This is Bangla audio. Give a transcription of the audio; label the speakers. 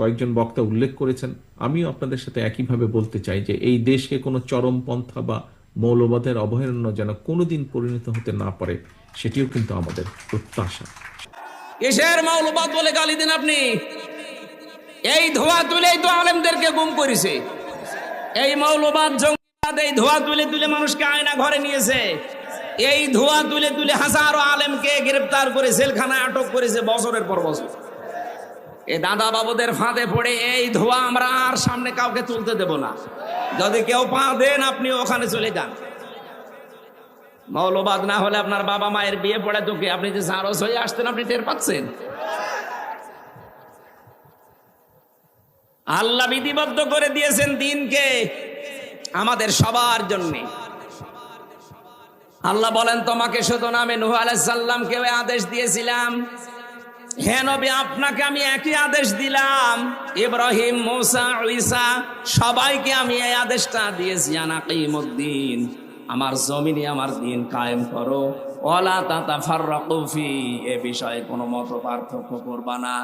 Speaker 1: কয়েকজন বক্তা উল্লেখ করেছেন, আমিও আপনাদের সাথে একইভাবে বলতে চাই যে এই দেশকে কোনো চরমপন্থা বা মৌলবাদের অভয়ারণ্য যেন কোনোদিন পরিণত হতে না পারে, সেটিও কিন্তু আমাদের প্রত্যাশা।
Speaker 2: কিসের মৌলবাদ বলে গালি দিন আপনি? এই ধোয়া তুলেই তো আলেমদেরকে গুম করেছে। এই মৌলবাদ, জঙ্গিবাদ, এই ধোয়া তুলে তুলে মানুষকে আয়না ঘরে নিয়েছে। এই ধোয়া তুলে তুলে হাজারো আলেমকে গ্রেফতার করে জেলখানায় আটক করেছে বছরের পর বছর। এ দাদা বাবুদের ফাঁদে পড়ে এই ধোয়া আমরা আর সামনে কাউকে তুলতে দেব না। যদি কেউ পা দেন, আপনি ওখানে চলে যান। মৌলবাদ না হলে আপনার বাবা মায়ের বিয়ে পড়ে তোকে আপনি যে সারস হয়ে আসতেন আপনি টের পাচ্ছেন? আল্লাহ বিধিবদ্ধ করে দিয়েছেন দিনকে আমাদের সবার জন্য। আল্লাহ বলেন, তোমাকে শুধু নামে নুহ ওই আদেশ দিয়েছিলাম। হে আপনাকে আমি একই আদেশ দিলাম। ইব্রাহিম, মোসা, ঈসা, সবাইকে আমি এই আদেশটা দিয়েছি আনাকিমুদ্দিন আমার জমিনে আমার দিন কায়েম করো। ওলা তাতা ফাররাকুফি এ বিষয়ে কোনো মত পার্থক্য করবা না।